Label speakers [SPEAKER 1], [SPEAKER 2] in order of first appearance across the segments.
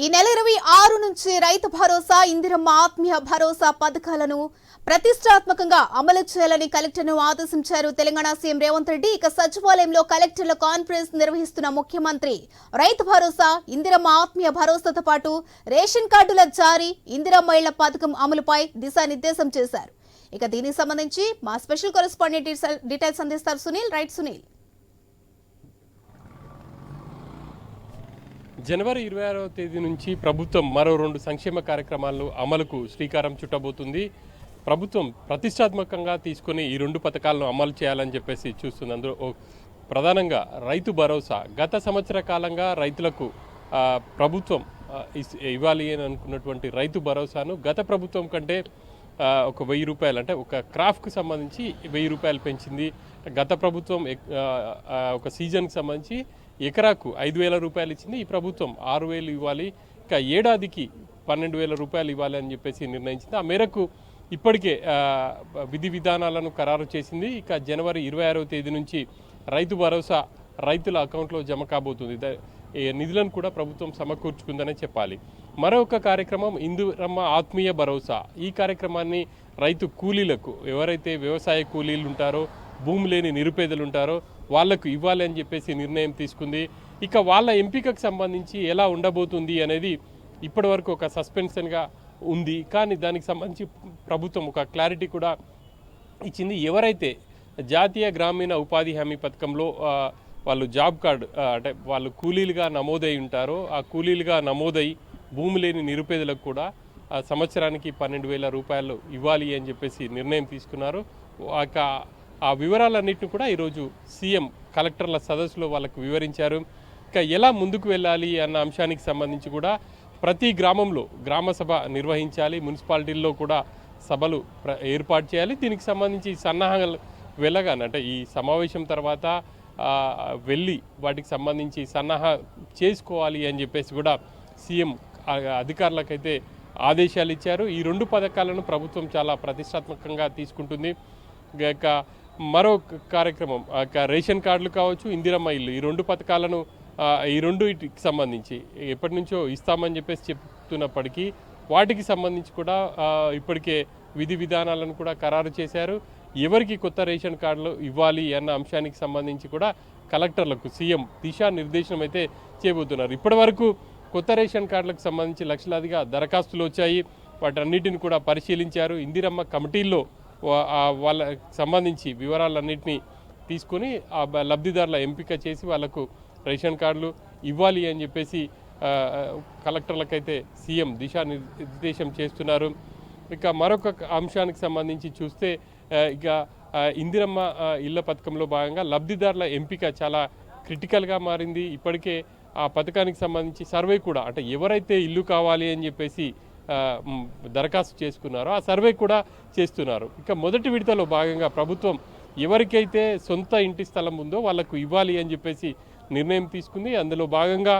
[SPEAKER 1] ఈ నెల ఇరవై ఆరు నుంచి రైతు భరోసా ఇందిరమ్మ ఆత్మీయ భరోసా పథకాలను ప్రతిష్టాత్మకంగా అమలు చేయాలని కలెక్టర్ను ఆదేశించారు తెలంగాణ సీఎం రేవంత్ రెడ్డి. ఇక సచివాలయంలో కలెక్టర్ల కాన్ఫరెన్స్ నిర్వహిస్తున్న ముఖ్యమంత్రి రైతు భరోసా ఇందిరమ్మ ఆత్మీయ భరోసాతో పాటు రేషన్ కార్డుల జారీ ఇందిరమ్మ ఇళ్ళ పథకం అమలుపై దిశానిర్దేశం చేశారు. ఇక దీనికి సంబంధించి మా స్పెషల్ కరెస్పాండెంట్ డీటెయిల్స్ అందిస్తారు సునీల్. రైట్ సునీల్.
[SPEAKER 2] జనవరి ఇరవై ఆరవ తేదీ నుంచి ప్రభుత్వం మరో రెండు సంక్షేమ కార్యక్రమాలను అమలుకు శ్రీకారం చుట్టబోతుంది. ప్రభుత్వం ప్రతిష్టాత్మకంగా తీసుకొని ఈ రెండు పథకాలను అమలు చేయాలని చెప్పేసి చూస్తుంది అందులో ఓ- ప్రధానంగా రైతు భరోసా. గత సంవత్సర కాలంగా రైతులకు ప్రభుత్వం ఇస్- ఇవ్వాలి అని అనుకున్నటువంటి రైతు భరోసాను గత ప్రభుత్వం కంటే ఒక వెయ్యి రూపాయలు అంటే ఒక క్రాఫ్ట్కి సంబంధించి వెయ్యి రూపాయలు పెంచింది. గత ప్రభుత్వం ఎక్- ఒక సీజన్కి సంబంధించి ఎకరాకు ఐదు వేల రూపాయలు ఇచ్చింది. ఈ ప్రభుత్వం ఆరు వేలు ఇవ్వాలి. ఇంకా ఏడాదికి పన్నెండు వేల రూపాయలు ఇవ్వాలి అని చెప్పేసి నిర్ణయించింది. ఆ మేరకు ఇప్పటికే విధి విధానాలను ఖరారు చేసింది. ఇక జనవరి ఇరవై ఆరవ తేదీ నుంచి రైతు భరోసా రైతుల అకౌంట్లో జమ కాబోతుంది. నిధులను కూడా ప్రభుత్వం సమకూర్చుకుందనే చెప్పాలి. మరొక కార్యక్రమం ఇందురమ్మ ఆత్మీయ భరోసా. ఈ కార్యక్రమాన్ని రైతు కూలీలకు ఎవరైతే వ్యవసాయ కూలీలు ఉంటారో భూమి లేని నిరుపేదలు ఉంటారో వాళ్ళకు ఇవ్వాలి అని చెప్పేసి నిర్ణయం తీసుకుంది. ఇక వాళ్ళ ఎంపికకు సంబంధించి ఎలా ఉండబోతుంది అనేది ఇప్పటివరకు ఒక సస్పెన్షన్గా ఉంది. కానీ దానికి సంబంధించి ప్రభుత్వం ఒక క్లారిటీ కూడా ఇచ్చింది. ఎవరైతే జాతీయ గ్రామీణ ఉపాధి హామీ పథకంలో వాళ్ళు జాబ్ కార్డు అంటే వాళ్ళు కూలీలుగా నమోదై ఉంటారో ఆ కూలీలుగా నమోదై భూమి లేని నిరుపేదలకు కూడా సంవత్సరానికి పన్నెండు వేల రూపాయలు ఇవ్వాలి అని చెప్పేసి నిర్ణయం తీసుకున్నారు. ఒక ఆ వివరాలన్నింటిని కూడా ఈరోజు సీఎం కలెక్టర్ల సదస్సులో వాళ్ళకు వివరించారు. ఇంకా ఎలా ముందుకు వెళ్ళాలి అన్న అంశానికి సంబంధించి కూడా ప్రతి గ్రామంలో గ్రామ సభ నిర్వహించాలి. మున్సిపాలిటీల్లో కూడా సభలు ఏర్పాటు చేయాలి. దీనికి సంబంధించి సన్నాహాలు వెళ్ళగానే అంటే ఈ సమావేశం తర్వాత వెళ్ళి వాటికి సంబంధించి సన్నాహా చేసుకోవాలి అని చెప్పేసి కూడా సీఎం అధికారులకైతే ఆదేశాలు ఇచ్చారు. ఈ రెండు పథకాలను ప్రభుత్వం చాలా ప్రతిష్టాత్మకంగా తీసుకుంటుంది. ఇక మరో కార్యక్రమం రేషన్ కార్డులు కావచ్చు ఇందిరమ్మ ఇల్లు ఈ రెండు పథకాలను ఈ రెండు సంబంధించి ఎప్పటి నుంచో ఇస్తామని చెప్పేసి చెప్తున్నప్పటికీ వాటికి సంబంధించి కూడా ఇప్పటికే విధి విధానాలను కూడా ఖరారు చేశారు. ఎవరికి కొత్త రేషన్ కార్డులు ఇవ్వాలి అన్న అంశానికి సంబంధించి కూడా కలెక్టర్లకు సీఎం దిశానిర్దేశనం అయితే చేయబోతున్నారు. ఇప్పటి వరకు కొత్త రేషన్ కార్డులకు సంబంధించి లక్షలాదిగా దరఖాస్తులు వచ్చాయి. వాటన్నిటిని కూడా పరిశీలించారు. ఇందిరమ్మ కమిటీల్లో వాళ్ళకి సంబంధించి వివరాలన్నింటినీ తీసుకొని ఆ లబ్ధిదారుల ఎంపిక చేసి వాళ్ళకు రేషన్ కార్డులు ఇవ్వాలి అని చెప్పేసి కలెక్టర్లకైతే సీఎం దిశానిర్దేశం చేస్తున్నారు. ఇక మరొక అంశానికి సంబంధించి చూస్తే ఇక ఇందిరమ్మ ఇళ్ళ పథకంలో భాగంగా లబ్ధిదారుల ఎంపిక చాలా క్రిటికల్గా మారింది. ఇప్పటికే ఆ పథకానికి సంబంధించి సర్వే కూడా అంటే ఎవరైతే ఇల్లు కావాలి అని చెప్పేసి దరఖాస్తు చేసుకున్నారో ఆ సర్వే కూడా చేస్తున్నారు. ఇక మొదటి విడతలో భాగంగా ప్రభుత్వం ఎవరికైతే సొంత ఇంటి స్థలం ఉందో వాళ్ళకు ఇవ్వాలి అని చెప్పేసి నిర్ణయం తీసుకుంది. అందులో భాగంగా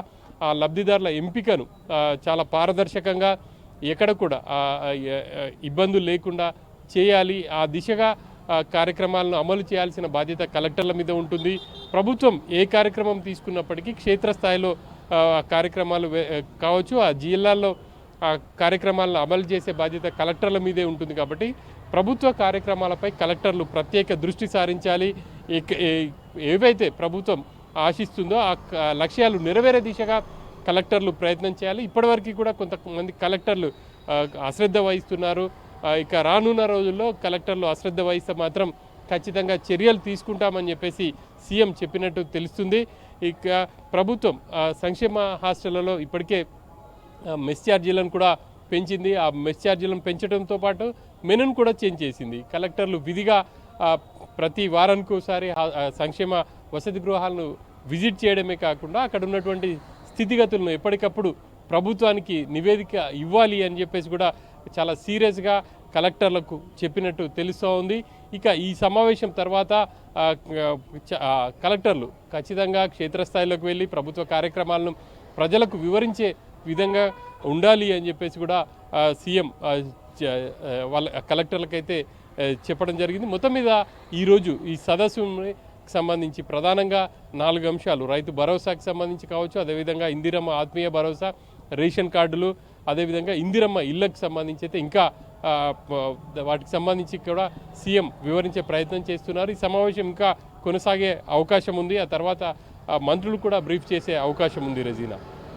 [SPEAKER 2] ఆ లబ్ధిదారుల ఎంపికను చాలా పారదర్శకంగా ఎక్కడ కూడా ఇబ్బందులు లేకుండా చేయాలి. ఆ దిశగా కార్యక్రమాలను అమలు చేయాల్సిన బాధ్యత కలెక్టర్ల మీద ఉంటుంది. ప్రభుత్వం ఏ కార్యక్రమం తీసుకున్నప్పటికీ క్షేత్రస్థాయిలో కార్యక్రమాలు కావచ్చు ఆ జిల్లాల్లో కార్యక్రమాలను అమలు చేసే బాధ్యత కలెక్టర్ల మీదే ఉంటుంది కాబట్టి ప్రభుత్వ కార్యక్రమాలపై కలెక్టర్లు ప్రత్యేక దృష్టి సారించాలి. ఏవైతే ప్రభుత్వం ఆశిస్తుందో ఆ క- లక్ష్యాలు నెరవేరే దిశగా కలెక్టర్లు ప్రయత్నం చేయాలి. ఇప్పటివరకు కూడా కొంతమంది కలెక్టర్లు అశ్రద్ధ వహిస్తున్నారు. ఇక రానున్న రోజుల్లో కలెక్టర్లు అశ్రద్ధ వహిస్తే మాత్రం ఖచ్చితంగా చర్యలు తీసుకుంటామని చెప్పేసి సీఎం చెప్పినట్టు తెలుస్తుంది. ఇక ప్రభుత్వం సంక్షేమ హాస్టళ్ళలో ఇప్పటికే మెస్ ఛార్జీలను కూడా పెంచింది. ఆ మెస్ ఛార్జీలను పెంచడంతో పాటు మెనును కూడా చేంజ్ చేసింది. కలెక్టర్లు విధిగా ప్రతి వారానికి ఒకసారి సంక్షేమ వసతి గృహాలను విజిట్ చేయడమే కాకుండా అక్కడ ఉన్నటువంటి స్థితిగతులను ఎప్పటికప్పుడు ప్రభుత్వానికి నివేదిక ఇవ్వాలి అని చెప్పేసి కూడా చాలా సీరియస్గా కలెక్టర్లకు చెప్పినట్టు తెలుస్తూ ఉంది. ఇక ఈ సమావేశం తర్వాత చ- కలెక్టర్లు ఖచ్చితంగా క్షేత్రస్థాయిలోకి వెళ్ళి ప్రభుత్వ కార్యక్రమాలను ప్రజలకు వివరించే విధంగా ఉండాలి అని చెప్పేసి కూడా సీఎం వాళ్ళ కలెక్టర్లకైతే చెప్పడం జరిగింది. మొత్తం మీద ఈరోజు ఈ సదస్సు సంబంధించి ప్రధానంగా నాలుగు అంశాలు రైతు భరోసాకి సంబంధించి కావచ్చు అదేవిధంగా ఇందిరమ్మ ఆత్మీయ భరోసా రేషన్ కార్డులు అదేవిధంగా ఇందిరమ్మ ఇళ్ళకు సంబంధించి అయితే ఇంకా వాటికి సంబంధించి కూడా సీఎం వివరించే ప్రయత్నం చేస్తున్నారు. ఈ సమావేశం ఇంకా కొనసాగే అవకాశం ఉంది. ఆ తర్వాత మంత్రులు కూడా బ్రీఫ్ చేసే అవకాశం ఉంది Razina.